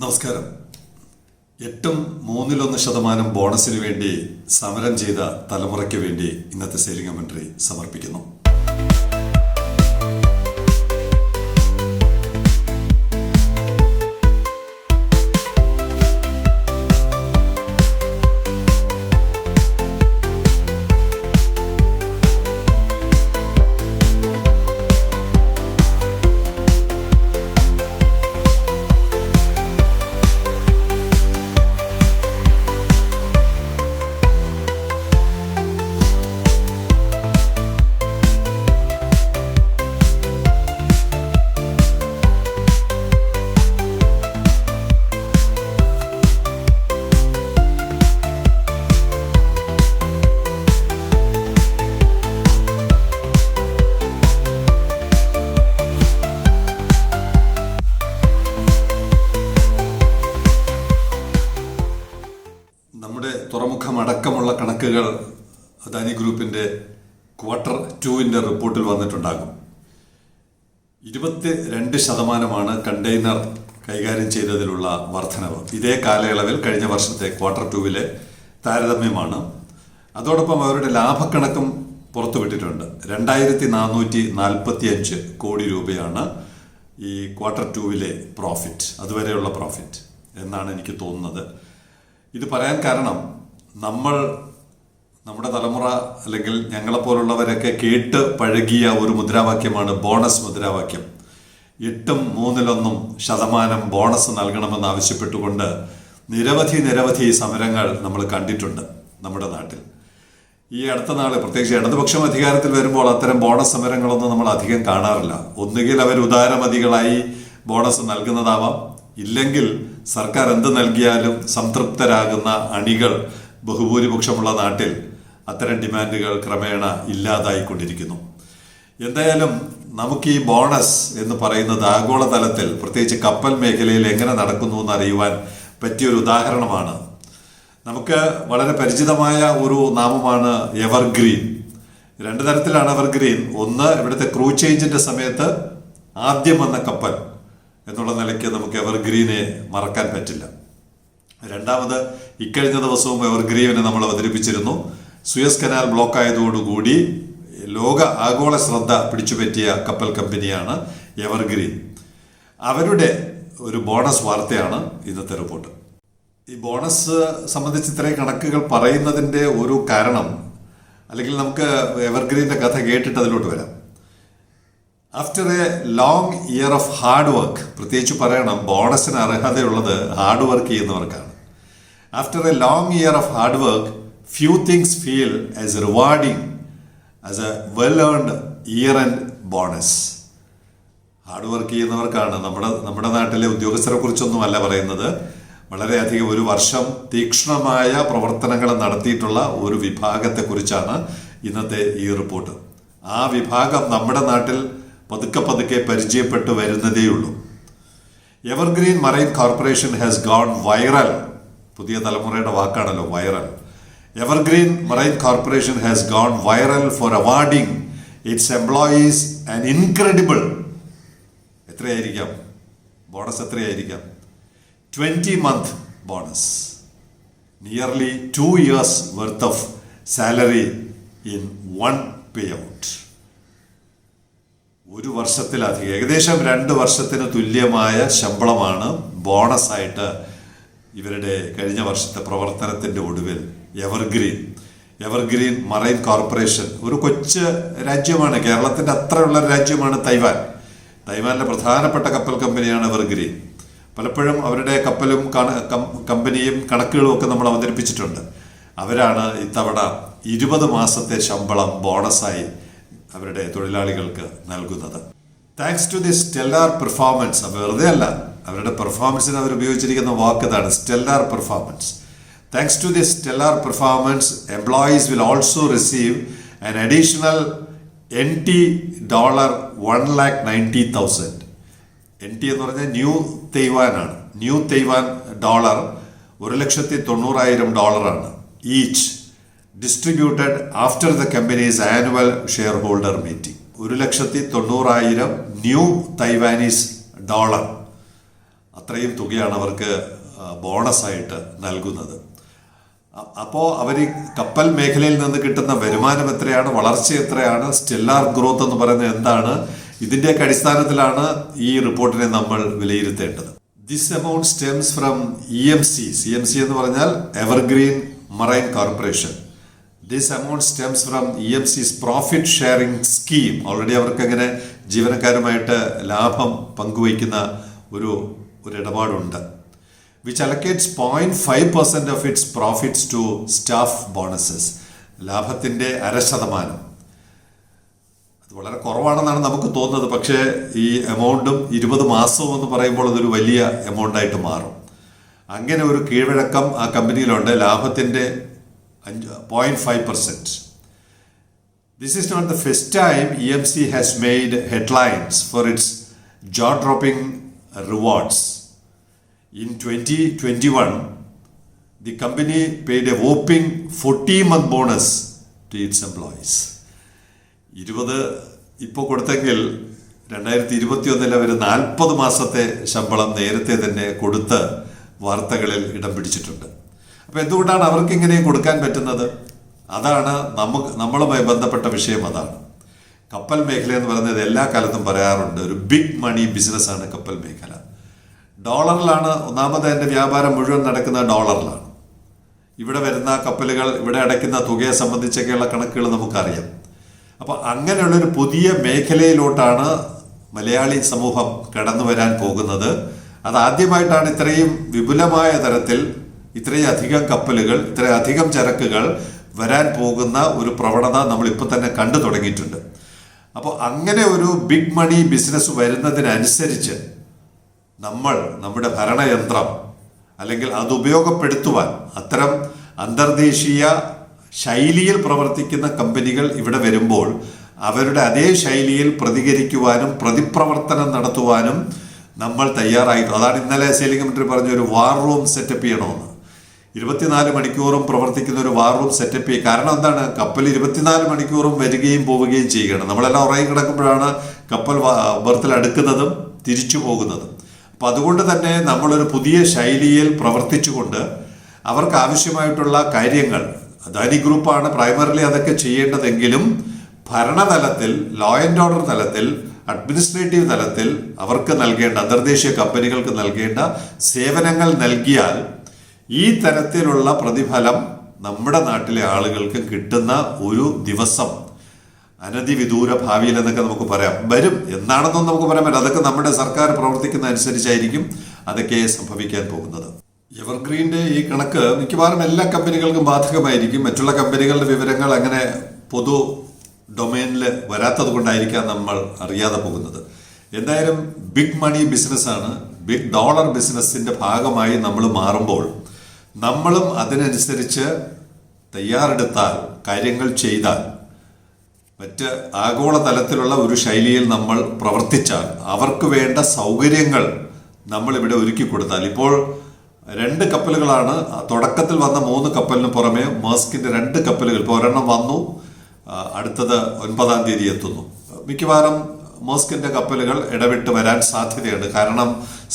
നമസ്കാരം. എട്ടും മൂന്നിലൊന്ന് ശതമാനം ബോണസിന് വേണ്ടി സമരം ചെയ്ത തലമുറയ്ക്ക് വേണ്ടി ഇന്നത്തെ സെയിലിംഗ് കമൻട്രി സമർപ്പിക്കുന്നു. നമ്മുടെ തുറമുഖം അടക്കമുള്ള കണക്കുകൾ അദാനി ഗ്രൂപ്പിന്റെ ക്വാർട്ടർ ടുവിന്റെ റിപ്പോർട്ടിൽ വന്നിട്ടുണ്ടാകും. ഇരുപത്തി രണ്ട് ശതമാനമാണ് കണ്ടെയ്നർ കൈകാര്യം ചെയ്തതിലുള്ള വർധനവ്. ഇതേ കാലയളവിൽ കഴിഞ്ഞ വർഷത്തെ ക്വാർട്ടർ ടുവിലെ താരതമ്യമാണ്. അതോടൊപ്പം അവരുടെ ലാഭക്കണക്കും പുറത്തുവിട്ടിട്ടുണ്ട്. രണ്ടായിരത്തി നാനൂറ്റി നാൽപ്പത്തി അഞ്ച് കോടി രൂപയാണ് ഈ ക്വാർട്ടർ ടുവിലെ പ്രോഫിറ്റ്. അതുവരെയുള്ള പ്രോഫിറ്റ് എന്നാണ് എനിക്ക് തോന്നുന്നത്. ഇത് പറയാൻ കാരണം നമ്മൾ നമ്മുടെ തലമുറ അല്ലെങ്കിൽ ഞങ്ങളെപ്പോലുള്ളവരൊക്കെ കേട്ട് പഴകിയ ഒരു മുദ്രാവാക്യമാണ് ബോണസ് മുദ്രാവാക്യം. എട്ടും മൂന്നിലൊന്നും ശതമാനം ബോണസ് നൽകണമെന്ന് ആവശ്യപ്പെട്ടുകൊണ്ട് നിരവധി നിരവധി സമരങ്ങൾ നമ്മൾ കണ്ടിട്ടുണ്ട് നമ്മുടെ നാട്ടിൽ. ഈ അടുത്ത നാൾ പ്രത്യേകിച്ച് ഇടതുപക്ഷം അധികാരത്തിൽ വരുമ്പോൾ അത്തരം ബോണസ് സമരങ്ങളൊന്നും നമ്മൾ അധികം കാണാറില്ല. ഒന്നുകിൽ അവർ ഉദാരമതികളായി ബോണസ് നൽകുന്നതാവാം. ഇല്ലെങ്കിൽ സർക്കാർ എന്ത് നൽകിയാലും സംതൃപ്തരാകുന്ന അണികൾ ബഹുഭൂരിപക്ഷമുള്ള നാട്ടിൽ അത്തരം ഡിമാൻഡുകൾ ക്രമേണ ഇല്ലാതായിക്കൊണ്ടിരിക്കുന്നു. എന്തായാലും നമുക്ക് ഈ ബോണസ് എന്ന് പറയുന്നത് ആഗോളതലത്തിൽ പ്രത്യേകിച്ച് കപ്പൽ മേഖലയിൽ എങ്ങനെ നടക്കുന്നു എന്ന് അറിയുവാൻ പറ്റിയൊരു ഉദാഹരണമാണ്. നമുക്ക് വളരെ പരിചിതമായ ഒരു നാമമാണ് എവർഗ്രീൻ. രണ്ട് തരത്തിലാണ് എവർഗ്രീൻ. ഒന്ന് ഇവിടുത്തെ ക്രൂ ചേഞ്ചിന്റെ സമയത്ത് ആദ്യം വന്ന കപ്പൽ എന്നുള്ള നിലയ്ക്ക് നമുക്ക് എവർഗ്രീനെ മറക്കാൻ പറ്റില്ല. രണ്ടാമത് ഇക്കഴിഞ്ഞ ദിവസവും എവർഗ്രീവിനെ നമ്മൾ അവതരിപ്പിച്ചിരുന്നു. സുയസ് കനാൽ ബ്ലോക്ക് ആയതോടുകൂടി ലോക ആഗോള ശ്രദ്ധ പിടിച്ചുപറ്റിയ കപ്പൽ കമ്പനിയാണ് എവർഗ്രീൻ. അവരുടെ ഒരു ബോണസ് വാർത്തയാണ് ഇന്നത്തെ റിപ്പോർട്ട്. ഈ ബോണസ് സംബന്ധിച്ച് ഇത്രയും കണക്കുകൾ പറയുന്നതിന്റെ ഒരു കാരണം അല്ലെങ്കിൽ നമുക്ക് എവർഗ്രീന്റെ കഥ കേട്ടിട്ട് അതിലോട്ട് വരാം. After a long year of hard work പ്രത്യേകിച്ച് പറയണം ബോണസിന് അർഹതയുള്ളത് ഹാർഡ് വർക്ക് ചെയ്യുന്നവർക്കാണ്. After a long year of hard work, few things feel as rewarding as a well earned year end bonus. Hard work ചെയ്യുന്നവർക്കാണ് നമ്മുടെ നമ്മുടെ നാട്ടിലെ ഉദ്യോഗസ്ഥരെ കുറിച്ചൊന്നും അല്ല പറയുന്നത്. വളരെയധികം ഒരു വർഷം തീക്ഷ്ണമായ പ്രവർത്തനങ്ങൾ നടത്തിയിട്ടുള്ള ഒരു വിഭാഗത്തെ കുറിച്ചാണ് ഇന്നത്തെ ഈ റിപ്പോർട്ട്. ആ വിഭാഗം നമ്മുടെ നാട്ടിൽ പതുക്കെ പതുക്കെ പരിചയപ്പെട്ടു വരുന്നതേയുള്ളൂ. Evergreen Marine Corporation has gone viral പുതിയ തലമുറയുടെ വാക്കാണല്ലോ viral Evergreen Marine Corporation has gone viral for awarding its employees and incredible എത്രയായിരിക്കാം? Bonus എത്രയായിരിക്കാം? Twenty month bonus nearly two years worth of salary in one pay out ഒരു വർഷത്തിലധികം ഏകദേശം രണ്ട് വർഷത്തിന് തുല്യമായ ശമ്പളമാണ് bonus ആയിട്ട് ഇവരുടെ കഴിഞ്ഞ വർഷത്തെ പ്രവർത്തനത്തിന്റെ ഒടുവിൽ എവർഗ്രീൻ എവർഗ്രീൻ മറൈൻ കോർപ്പറേഷൻ ഒരു കൊച്ചു രാജ്യമാണ്. കേരളത്തിന്റെ അത്രയുള്ള രാജ്യമാണ് തൈവാൻ. തൈവാനിലെ പ്രധാനപ്പെട്ട കപ്പൽ കമ്പനിയാണ് എവർഗ്രീൻ. പലപ്പോഴും അവരുടെ കപ്പലും കമ്പനിയും കണക്കുകളും ഒക്കെ നമ്മൾ അവതരിപ്പിച്ചിട്ടുണ്ട്. അവരാണ് ഇത്തവണ ഇരുപത് മാസത്തെ ശമ്പളം ബോണസായി അവരുടെ തൊഴിലാളികൾക്ക് നൽകുന്നത്. Thanks to this stellar performance വെറുതെ അല്ല അവരുടെ പെർഫോമൻസിന് അവർ ഉപയോഗിച്ചിരിക്കുന്ന വാക്ക് ഇതാണ് stellar performance thanks to the stellar performance employees will also receive an additional N T dollar one lakh ninety thousand N T എന്ന് പറഞ്ഞാൽ ന്യൂ തെയ്വാനാണ് ന്യൂ തെയ്വാൻ ഡോളർ ഒരു ലക്ഷത്തി തൊണ്ണൂറായിരം ഡോളറാണ് each distributed after the company's annual shareholder meeting ഒരു ലക്ഷത്തി തൊണ്ണൂറായിരം ന്യൂ തൈവാനീസ് ഡോളർ അത്രയും തുകയാണ് അവർക്ക് ബോണസായിട്ട് നൽകുന്നത്. അപ്പോൾ അവർ ഈ കപ്പൽ മേഖലയിൽ നിന്ന് കിട്ടുന്ന വരുമാനം എത്രയാണ് വളർച്ച എത്രയാണ് സ്റ്റെല്ലാർ ഗ്രോത്ത് എന്ന് പറയുന്നത് എന്താണ് ഇതിന്റെയൊക്കെ അടിസ്ഥാനത്തിലാണ് ഈ റിപ്പോർട്ടിനെ നമ്മൾ വിലയിരുത്തേണ്ടത്. This amount stems from E M C C M C എന്ന് പറഞ്ഞാൽ Evergreen Marine Corporation this amount stems from E M C's profit sharing scheme already അവർക്ക് അങ്ങനെ ജീവനക്കാരുമായിട്ട് ലാഭം പങ്കുവയ്ക്കുന്ന ഒരു ഒരു ഇടപാടുണ്ട് which allocates point five percent of its profits to staff bonuses ലാഭത്തിന്റെ അര ശതമാനം അത് വളരെ കുറവാണെന്നാണ് നമുക്ക് തോന്നുന്നത്. പക്ഷേ ഈ എമൗണ്ടും ഇരുപത് മാസവും എന്ന് പറയുമ്പോൾ അതൊരു വലിയ എമൗണ്ടായിട്ട് മാറും. അങ്ങനെ ഒരു കീഴ്വഴക്കം ആ കമ്പനിയിലുണ്ട്. ലാഭത്തിന്റെ അഞ്ച് point five percent this percent not the not time E M C has made headlines for its jaw dropping rewards. In 2021, the company paid a whopping 40 month bonus to its employees. ഇരുപത് ഇപ്പോൾ കൊടുത്തെങ്കിൽ രണ്ടായിരത്തി ഇരുപത്തി ഒന്നിൽ അവർ നാൽപ്പത് മാസത്തെ ശമ്പളം നേരത്തെ തന്നെ കൊടുത്ത് വാർത്തകളിൽ ഇടം പിടിച്ചിട്ടുണ്ട് അപ്പോൾ എന്തുകൊണ്ടാണ് അവർക്ക് ഇങ്ങനെ കൊടുക്കാൻ പറ്റുന്നത് അതാണ് നമുക്ക് നമ്മളുമായി ബന്ധപ്പെട്ട വിഷയം അതാണ് കപ്പൽ മേഖല എന്ന് പറയുന്നത് എല്ലാ കാലത്തും പറയാറുണ്ട് ഒരു ബിഗ് മണി ബിസിനസ്സാണ് കപ്പൽ മേഖല. ഡോളറിലാണ് ഒന്നാമത് അതിന്റെ വ്യാപാരം മുഴുവൻ നടക്കുന്നത് ഡോളറിലാണ്. ഇവിടെ വരുന്ന കപ്പലുകൾ ഇവിടെ അടയ്ക്കുന്ന തുകയെ സംബന്ധിച്ചൊക്കെയുള്ള കണക്കുകൾ നമുക്കറിയാം. അപ്പോൾ അങ്ങനെയുള്ളൊരു പുതിയ മേഖലയിലോട്ടാണ് മലയാളി സമൂഹം കടന്നു വരാൻ പോകുന്നത്. അതാദ്യമായിട്ടാണ് ഇത്രയും വിപുലമായ തരത്തിൽ ഇത്രയും അധികം കപ്പലുകൾ ഇത്രയധികം ചരക്കുകൾ വരാൻ പോകുന്ന ഒരു പ്രവണത നമ്മൾ ഇപ്പോൾ തന്നെ കണ്ടു തുടങ്ങിയിട്ടുണ്ട്. അപ്പോൾ അങ്ങനെ ഒരു ബിഗ് മണി ബിസിനസ് വരുന്നതിനനുസരിച്ച് നമ്മൾ നമ്മുടെ ഭരണയന്ത്രം അല്ലെങ്കിൽ അത് ഉപയോഗപ്പെടുത്തുവാൻ അത്തരം അന്തർദേശീയ ശൈലിയിൽ പ്രവർത്തിക്കുന്ന കമ്പനികൾ ഇവിടെ വരുമ്പോൾ അവരുടെ അതേ ശൈലിയിൽ പ്രതികരിക്കുവാനും പ്രതിപ്രവർത്തനം നടത്തുവാനും നമ്മൾ തയ്യാറായിട്ടു അതാണ് ഇന്നലെ സേലിംഗ് മന്ത്രി പറഞ്ഞ ഒരു വാർ റൂം സെറ്റപ്പ് ചെയ്യണമെന്ന്. ഇരുപത്തിനാല് മണിക്കൂറും പ്രവർത്തിക്കുന്ന ഒരു വാർ റൂം സെറ്റപ്പ് ചെയ്യുക കാരണം എന്താണ്? കപ്പൽ ഇരുപത്തിനാല് മണിക്കൂറും വരികയും പോവുകയും ചെയ്യുകയാണ് നമ്മളെല്ലാം ഉറങ്ങി കിടക്കുമ്പോഴാണ് കപ്പൽ ബർത്തിൽ അടുക്കുന്നതും തിരിച്ചു പോകുന്നതും. അപ്പം അതുകൊണ്ട് തന്നെ നമ്മളൊരു പുതിയ ശൈലിയിൽ പ്രവർത്തിച്ചുകൊണ്ട് അവർക്ക് ആവശ്യമായിട്ടുള്ള കാര്യങ്ങൾ അദാനി ഗ്രൂപ്പാണ് പ്രൈമറിലി അതൊക്കെ ചെയ്യേണ്ടതെങ്കിലും ഭരണതലത്തിൽ ലോ ആൻഡ് ഓർഡർ തലത്തിൽ അഡ്മിനിസ്ട്രേറ്റീവ് തലത്തിൽ അവർക്ക് നൽകേണ്ട അന്തർദേശീയ കമ്പനികൾക്ക് നൽകേണ്ട സേവനങ്ങൾ നൽകിയാൽ ഈ തരത്തിലുള്ള പ്രതിഫലം നമ്മുടെ നാട്ടിലെ ആളുകൾക്ക് കിട്ടുന്ന ഒരു ദിവസം. അനധിവിദൂര ഭാവിയിൽ എന്നൊക്കെ നമുക്ക് പറയാം. വരും. എന്നാണെന്നും നമുക്ക് പറയാൻ പറ്റില്ല. അതൊക്കെ നമ്മുടെ സർക്കാർ പ്രവർത്തിക്കുന്ന അനുസരിച്ചായിരിക്കും അതൊക്കെ സംഭവിക്കാൻ പോകുന്നത്. എവർഗ്രീന്റെ ഈ കണക്ക് മിക്കവാറും എല്ലാ കമ്പനികൾക്കും ബാധകമായിരിക്കും. മറ്റുള്ള കമ്പനികളുടെ വിവരങ്ങൾ അങ്ങനെ പൊതു ഡൊമൈനിൽ വരാത്തത് കൊണ്ടായിരിക്കാം നമ്മൾ അറിയാതെ പോകുന്നത്. എന്തായാലും ബിഗ് മണി ബിസിനസ്സാണ്. ബിഗ് ഡോളർ ബിസിനസ്സിന്റെ ഭാഗമായി നമ്മൾ മാറുമ്പോൾ നമ്മളും അതിനനുസരിച്ച് തയ്യാറെടുത്താൽ കാര്യങ്ങൾ ചെയ്താൽ മറ്റ് ആഗോളതലത്തിലുള്ള ഒരു ശൈലിയിൽ നമ്മൾ പ്രവർത്തിച്ചാൽ അവർക്ക് വേണ്ട സൗകര്യങ്ങൾ നമ്മളിവിടെ ഒരുക്കി കൊടുത്താൽ. ഇപ്പോൾ രണ്ട് കപ്പലുകളാണ് തുടക്കത്തിൽ വന്ന മൂന്ന് കപ്പലിന് പുറമെ മേസ്കിന്റെ രണ്ട് കപ്പലുകൾ ഇപ്പോൾ ഒരെണ്ണം വന്നു അടുത്തത് ഒൻപതാം തീയതി എത്തുന്നു. മിക്കവാറും മോസ്കിന്റെ കപ്പലുകൾ ഇടവിട്ട് വരാൻ സാധ്യതയുണ്ട്. കാരണം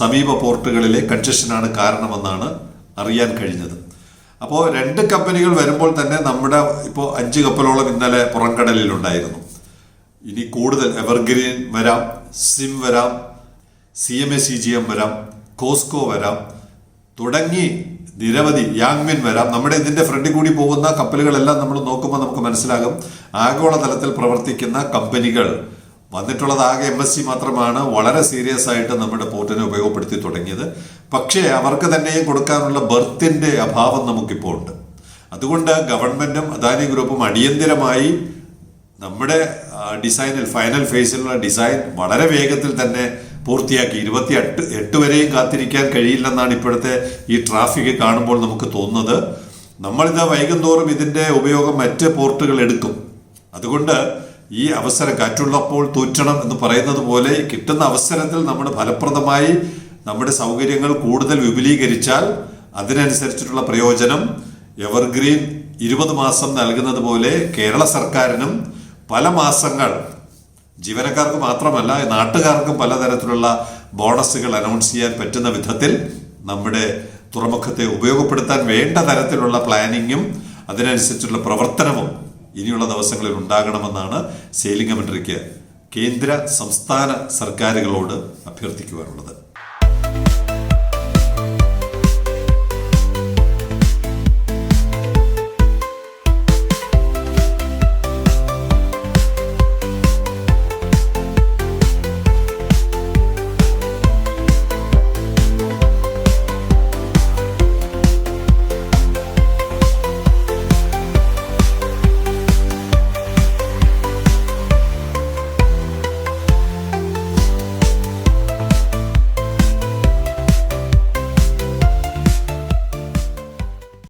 സമീപ പോർട്ടുകളിലെ കൺജഷനാണ് കാരണമെന്നാണ് അറിയാൻ കഴിഞ്ഞത്. അപ്പോൾ രണ്ട് കമ്പനികൾ വരുമ്പോൾ തന്നെ നമ്മുടെ ഇപ്പോൾ അഞ്ച് കപ്പലോളം ഇന്നലെ പുറംകടലിൽ ഉണ്ടായിരുന്നു ഇനി കൂടുതൽ എവർഗ്രീൻ വരാം സിം വരാം C M A C G M വരാം കോസ്കോ വരാം തുടങ്ങി നിരവധി യാങ്മിൻ വരാം. നമ്മുടെ ഇതിന്റെ ഫ്രണ്ടിൽ കൂടി പോകുന്ന കപ്പലുകളെല്ലാം നമ്മൾ നോക്കുമ്പോൾ നമുക്ക് മനസ്സിലാകും. ആഗോളതലത്തിൽ പ്രവർത്തിക്കുന്ന കമ്പനികൾ വന്നിട്ടുള്ളത് ആകെ എം എസ് സി മാത്രമാണ് വളരെ സീരിയസ് ആയിട്ട് നമ്മുടെ പോർട്ടിനെ ഉപയോഗപ്പെടുത്തി തുടങ്ങിയത്. പക്ഷേ അവർക്ക് തന്നെയും കൊടുക്കാനുള്ള ബർത്തിന്റെ അഭാവം നമുക്കിപ്പോൾ ഉണ്ട്. അതുകൊണ്ട് ഗവൺമെന്റും അദാനി ഗ്രൂപ്പും അടിയന്തിരമായി നമ്മുടെ ഡിസൈനിൽ ഫൈനൽ ഫേസിലുള്ള ഡിസൈൻ വളരെ വേഗത്തിൽ തന്നെ പൂർത്തിയാക്കി. ഇരുപത്തി എട്ട് എട്ട് വരെയും കാത്തിരിക്കാൻ കഴിയില്ലെന്നാണ് ഇപ്പോഴത്തെ ഈ ട്രാഫിക് കാണുമ്പോൾ നമുക്ക് തോന്നുന്നത്. നമ്മളിത് വൈകുന്തോറും ഇതിന്റെ ഉപയോഗം മറ്റ് പോർട്ടുകൾ എടുക്കും. അതുകൊണ്ട് ഈ അവസരം കാറ്റുള്ളപ്പോൾ തൂറ്റണം എന്ന് പറയുന്നത് പോലെ കിട്ടുന്ന അവസരത്തിൽ നമ്മൾ ഫലപ്രദമായി നമ്മുടെ സൗകര്യങ്ങൾ കൂടുതൽ വിപുലീകരിച്ചാൽ അതിനനുസരിച്ചിട്ടുള്ള പ്രയോജനം എവർഗ്രീൻ ഇരുപത് മാസം നൽകുന്നത് പോലെ കേരള സർക്കാരിനും പല മാസങ്ങൾ ജീവനക്കാർക്ക് മാത്രമല്ല നാട്ടുകാർക്കും പലതരത്തിലുള്ള ബോണസുകൾ അനൗൺസ് ചെയ്യാൻ പറ്റുന്ന വിധത്തിൽ നമ്മുടെ തുറമുഖത്തെ ഉപയോഗപ്പെടുത്താൻ വേണ്ട തരത്തിലുള്ള പ്ലാനിങ്ങും അതിനനുസരിച്ചുള്ള പ്രവർത്തനവും ഇനിയുള്ള ദിവസങ്ങളിൽ ഉണ്ടാകണമെന്നാണ് സെയിലിംഗ് കമൻട്രിക്ക് കേന്ദ്ര സംസ്ഥാന സർക്കാരുകളോട് അഭ്യർത്ഥിക്കുവാനുള്ളത്.